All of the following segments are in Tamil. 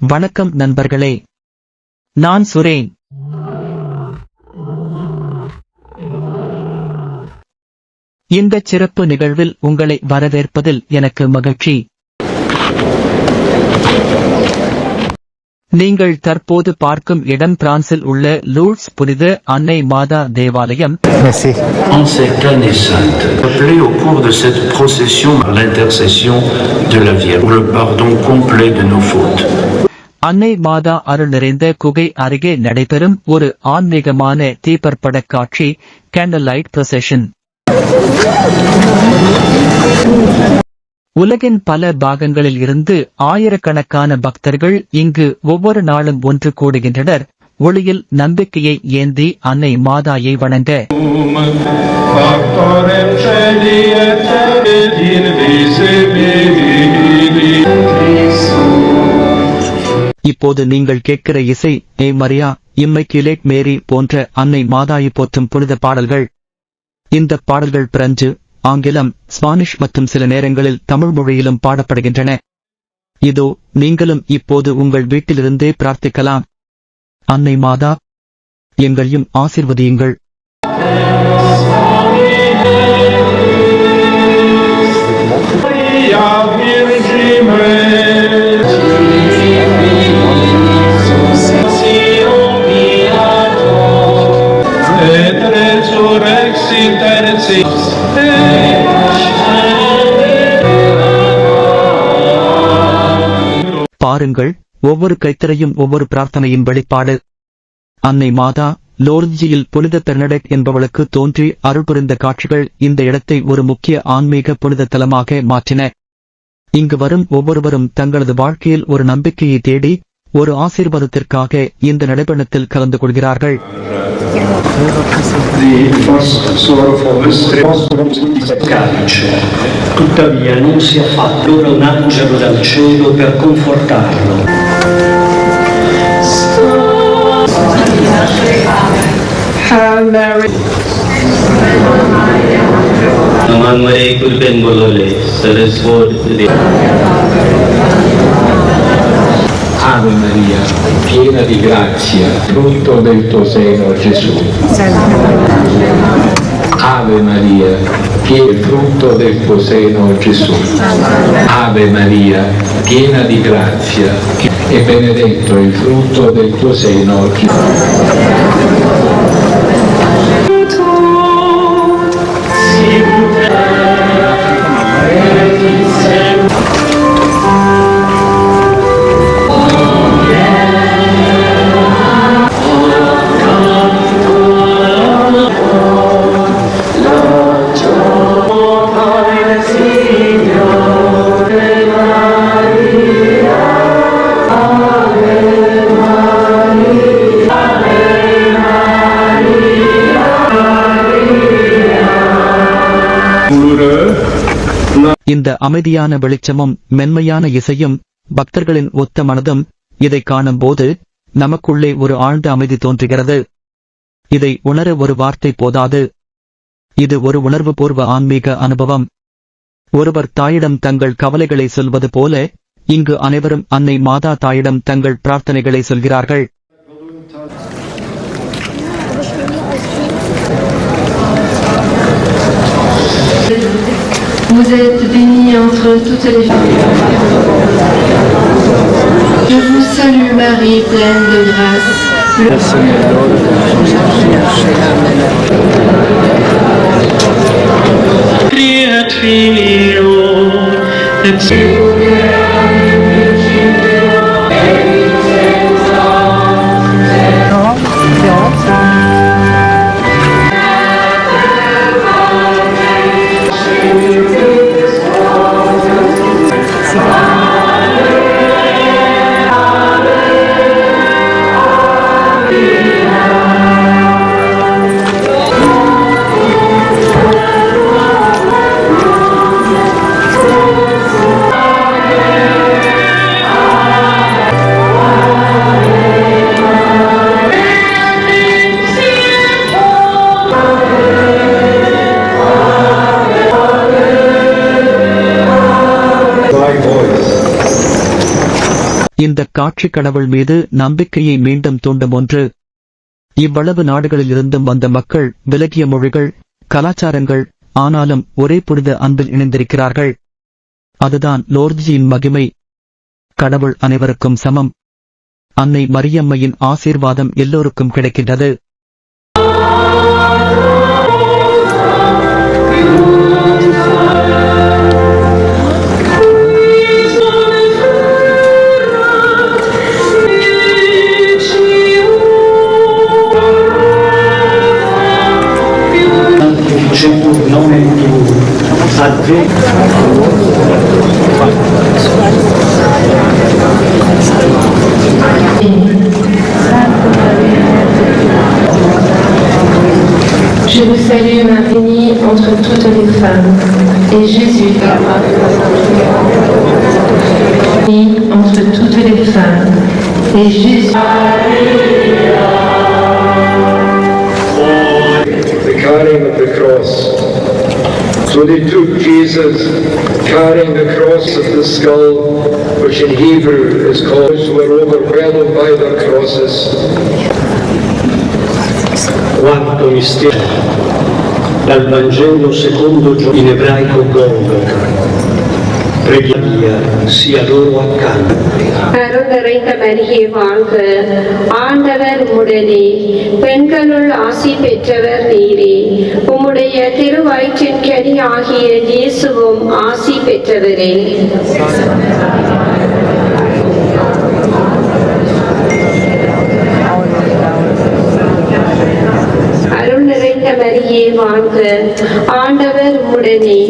வணக்கம் நண்பர்களே நான் சுரேன் இந்த சிறப்பு நிகழ்வில் உங்களை வரவேற்பதில் எனக்கு மகிழ்ச்சி நீங்கள் தற்போது பார்க்கும் இடம் பிரான்சில் உள்ள லூர்ட்ஸ் புனித அன்னை மாதா தேவாலயம். En au cours de cette procession par l'intercession de la Vierge pour le pardon complet de nos fautes. அன்னை மாதா அருள் நிறைந்த குகை அருகே நடைபெறும் ஒரு ஆன்மீகமான தீபற்பட காட்சி கேண்டல் லைட் ப்ரொசெஷன் உலகின் பல பாகங்களில் இருந்து ஆயிரக்கணக்கான பக்தர்கள் இங்கு ஒவ்வொரு நாளும் ஒன்று கூடுகின்றனர். ஒளியில் நம்பிக்கையை ஏந்தி அன்னை மாதாயை வணங்க. இப்போது நீங்கள் கேட்கிற இசை ஏ மரியா இம்மைக்கிலேட் மேரி போன்ற அன்னை மாதாயி போற்றும் புனித பாடல்கள். இந்த பாடல்கள் பிரெஞ்சு ஆங்கிலம் ஸ்பானிஷ் மற்றும் சில நேரங்களில் தமிழ் மொழியிலும் பாடப்படுகின்றன. இதோ நீங்களும் இப்போது உங்கள் வீட்டிலிருந்தே பிரார்த்திக்கலாம். அன்னை மாதா எங்களையும் ஆசிர்வதியுங்கள். பாருங்கள் ஒவ்வொரு கைத்தறையும் ஒவ்வொரு பிரார்த்தனையின் வெளிப்பாடு. அன்னை மாதா லோர்ஜியில் புனித பெர்னடெட் என்பவளுக்கு தோன்றி அருள்புரிந்த காட்சிகள் இந்த இடத்தை ஒரு முக்கிய ஆன்மீக புனித தலமாக மாற்றின. இங்கு வரும் ஒவ்வொருவரும் தங்களது வாழ்க்கையில் ஒரு நம்பிக்கையை தேடி ஒரு ஆசீர்வாதத்திற்காக இந்த நடைபயணத்தில் கலந்து கொள்கிறார்கள். Tuttavia non sia fatto ora un angelo dal cielo per confortarlo. naman may kulben bolole sa piena di grazia, frutto del tuo seno Gesù. Ave Maria, piena frutto del tuo seno Gesù. Ave Maria, piena di grazia, e benedetto il frutto del tuo seno Gesù. இந்த அமைதியான வெளிச்சமும் மென்மையான இசையும் பக்தர்களின் ஒத்த மனதும் இதை காணும்போது நமக்குள்ளே ஒரு ஆழ்ந்த அமைதி தோன்றுகிறது. இதை உணர ஒரு வார்த்தை போதாது. இது ஒரு உணர்வுபூர்வ ஆன்மீக அனுபவம். ஒருவர் தாயிடம் தங்கள் கவலைகளை சொல்வது போல இங்கு அனைவரும் அன்னை மாதா தாயிடம் தங்கள் பிரார்த்தனைகளை சொல்கிறார்கள். Toutes les femmes. Je vous salue Marie, pleine de grâce. Le Fiat இந்த காட்சி கடவுள் மீது நம்பிக்கையை மீண்டும் தூண்டும் ஒன்று. இவ்வளவு நாடுகளில் இருந்தும் வந்த மக்கள் விலகிய மொழிகள் கலாச்சாரங்கள் ஆனாலும் ஒரே புனித அன்பில் இணைந்திருக்கிறார்கள். அதுதான் லோர்ஜியின் மகிமை. கடவுள் அனைவருக்கும் சமம். அன்னை மரியம்மையின் ஆசீர்வாதம் எல்லோருக்கும் கிடைக்கின்றது. Je vous salue Marie, entre toutes les femmes, et Jésus, entre toutes les femmes, et Jésus. the carrying of the cross. So they took Jesus carrying the cross of the skull, which in Hebrew is called, were overwhelmed by their crosses. Quarto mistero. Dal Vangelo secondo Giovanni in ebraico Golgotha. Preghiera sia loro accanto. அருள் நிறைந்த மரியே வாழ்க ஆண்டவர் உடனே பெண்களுள் ஆசி பெற்றவர் நீரே உம்முடைய திருவயிற்றின் கனி ஆகிய இயேசுவும் ஆசி பெற்றவரே மரியே வாழ்க ஆண்டவர் உடனே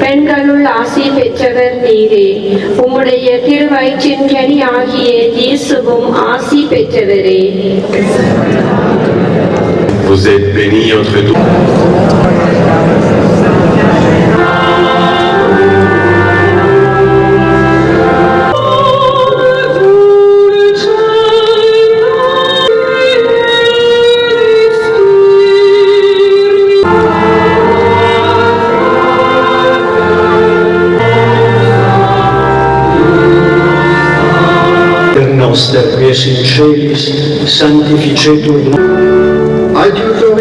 பெண்களுள் ஆசி பெற்றவர் நீரே. உம்முடைய திருவயிற்றின் கனி ஆகிய இயேசுவும் ஆசி பெற்றவரே. Vous êtes bénie entre tous. noastră, prieteni și șeiți, santificetul Dumnezeu. Adiută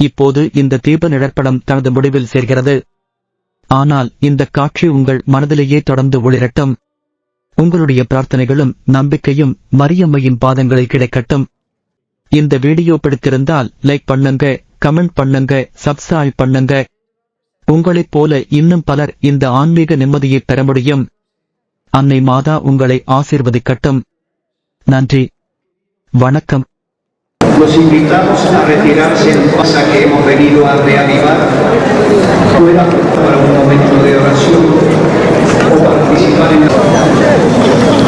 இப்போது இந்த தீப நிழற்படம் தனது முடிவில் சேர்கிறது. ஆனால் இந்த காட்சி உங்கள் மனதிலேயே தொடர்ந்து ஒளிரட்டும். உங்களுடைய பிரார்த்தனைகளும் நம்பிக்கையும் மரியம்மையின் பாதங்களில் கிடைக்கட்டும். இந்த வீடியோ பிடித்திருந்தால் லைக் பண்ணுங்க கமெண்ட் பண்ணுங்க சப்ஸ்கிரைப் பண்ணுங்க. உங்களைப் போல இன்னும் பலர் இந்த ஆன்மீக நிம்மதியை பெற முடியும். அன்னை மாதா உங்களை ஆசீர்வதிக்கட்டும். நன்றி. வணக்கம். Los invitamos a retirarse en casa que hemos venido a reavivar. Fuera para un momento de oración o participar en